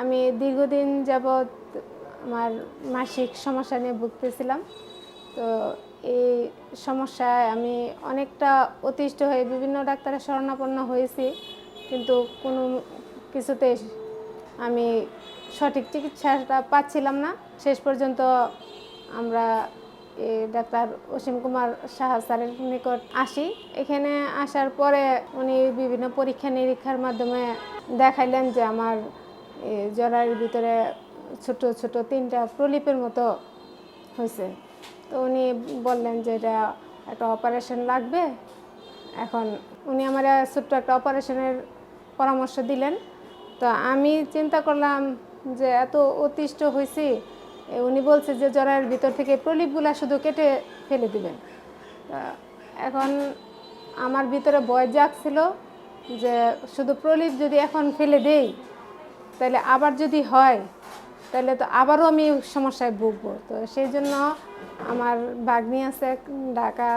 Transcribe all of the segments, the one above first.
আমি দীর্ঘদিন যাবৎ আমার মাসিক সমস্যা নিয়ে ভুগতেছিলাম। তো এই সমস্যায় আমি অনেকটা অতিষ্ঠ হয়ে বিভিন্ন ডাক্তারের শরণাপন্ন হয়েছি। কিন্তু কোনো কিছুতে আমি সঠিক চিকিৎসাটা পাচ্ছিলাম না। শেষ পর্যন্ত আমরা ডাক্তার অসীম কুমার সাহা স্যারের নিকট আসি। এখানে আসার পরে উনি বিভিন্ন পরীক্ষা নিরীক্ষার মাধ্যমে দেখাইলেন যে আমার জরার ভিতরে ছোট ছোট তিনটা প্রলিপের মতো হয়েছে। তো উনি বললেন যে এটা একটা অপারেশন লাগবে। এখন উনি আমার ছোট্ট একটা অপারেশনের পরামর্শ দিলেন। তো আমি চিন্তা করলাম যে এত অতিষ্ঠ হয়েছি উনি বলছে যে জরায়ের ভিতর থেকে প্রলিপগুলা শুধু কেটে ফেলে দিবেন। এখন আমার ভিতরে ভয় জাগছিল যে শুধু প্রলিপ যদি এখন ফেলে দেই তাহলে আবার যদি হয়, তাহলে তো আবারও আমি সমস্যায় ভুগবো। তো সেই জন্য আমার ভাগ্নি আছে ঢাকা,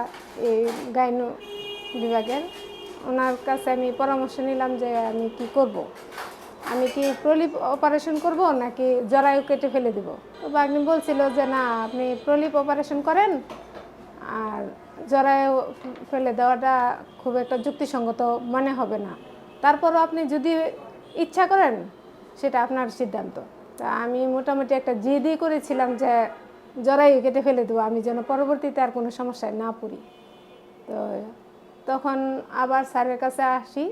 এই গাইন বিভাগের। ওনার কাছে আমি পরামর্শ নিলাম যে আমি কি করব। আমি কি প্রলিপ অপারেশন করব নাকি জরায়ু কেটে ফেলে দিব? তো ভাগ্নি বলছিল যে না, আপনি প্রলিপ অপারেশন করেন আর জরায়ু ফেলে দেওয়াটা খুব একটা যুক্তিসঙ্গত মনে হবে না। তারপরও আপনি যদি ইচ্ছা করেন সেটা আপনার সিদ্ধান্ত। তা আমি মোটামুটি একটা জিদি করেছিলাম যে জরায়ু কেটে ফেলে দেবো, আমি যেন পরবর্তীতে আর কোনো সমস্যায় না পড়ি। তো তখন আবার স্যারের কাছে আসি।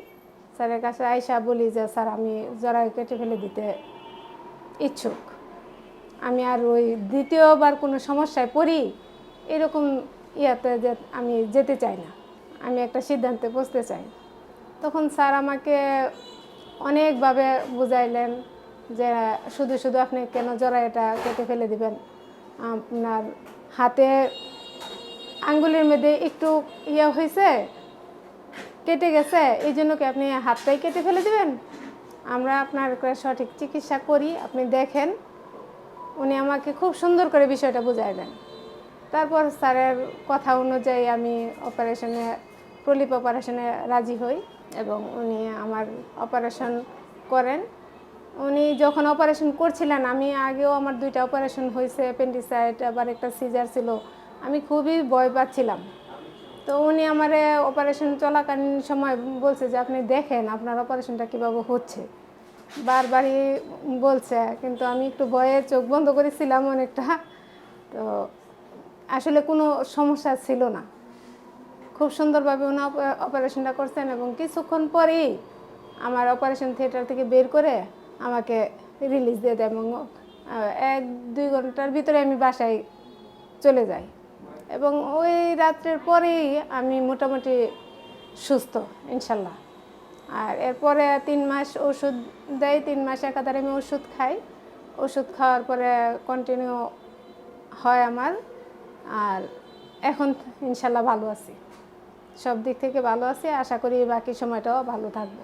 স্যারের কাছে আইসা বলি যে, স্যার, আমি জরায়ু কেটে ফেলে দিতে ইচ্ছুক। আমি আর ওই দ্বিতীয়বার কোনো সমস্যায় পড়ি, এরকম ইয়াতে যে আমি যেতে চাই না। আমি একটা সিদ্ধান্তে বসতে চাই। তখন স্যার আমাকে অনেকভাবে বুঝাইলেন যে শুধু শুধু আপনি কেন জরা এটা কেটে ফেলে দিবেন? আপনার হাতে আঙ্গুলের মধ্যে একটু ইয়ে হয়েছে, কেটে গেছে, এই জন্য কি আপনি হাতটাই কেটে ফেলে দিবেন? আমরা আপনার সঠিক চিকিৎসা করি, আপনি দেখেন। উনি আমাকে খুব সুন্দর করে বিষয়টা বুঝাই দেন তারপর স্যারের কথা অনুযায়ী আমি অপারেশনে প্রলিপ অপারেশনে রাজি হই। এবং উনি আমার অপারেশন করেন। উনি যখন অপারেশন করছিলেন, আমি আগেও আমার দুইটা অপারেশন হয়েছে অ্যাপেন্ডিসাইড আবার একটা সিজার ছিল, আমি খুবই ভয় পাচ্ছিলাম। তো উনি আমার অপারেশন চলাকালীন সময় বলছে যে, আপনি দেখেন আপনার অপারেশনটা কীভাবে হচ্ছে। বারবারই বলছে, কিন্তু আমি একটু ভয়ে চোখ বন্ধ করেছিলাম অনেকটা। তো আসলে কোনো সমস্যা ছিল না। খুব সুন্দরভাবে উনি অপ- অপারেশনটা করছেন এবং কিছুক্ষণ পরেই আমার অপারেশন থিয়েটার থেকে বের করে আমাকে রিলিজ দিয়ে দেয় এবং এক, দুই ঘণ্টার ভিতরে আমি বাসায় চলে যাই। এবং ওই রাত্রের পরেই আমি মোটামুটি সুস্থ, ইনশাল্লাহ। আর এরপরে তিন মাস ওষুধ দেয় তিন মাস একাধারে আমি ওষুধ খাই। ওষুধ খাওয়ার পরে কন্টিনিউ হয় আমার। আর এখন ইনশাল্লাহ ভালো আছি। সব দিক থেকে ভালো আছি। আশা করি বাকি সময়টাও ভালো থাকব।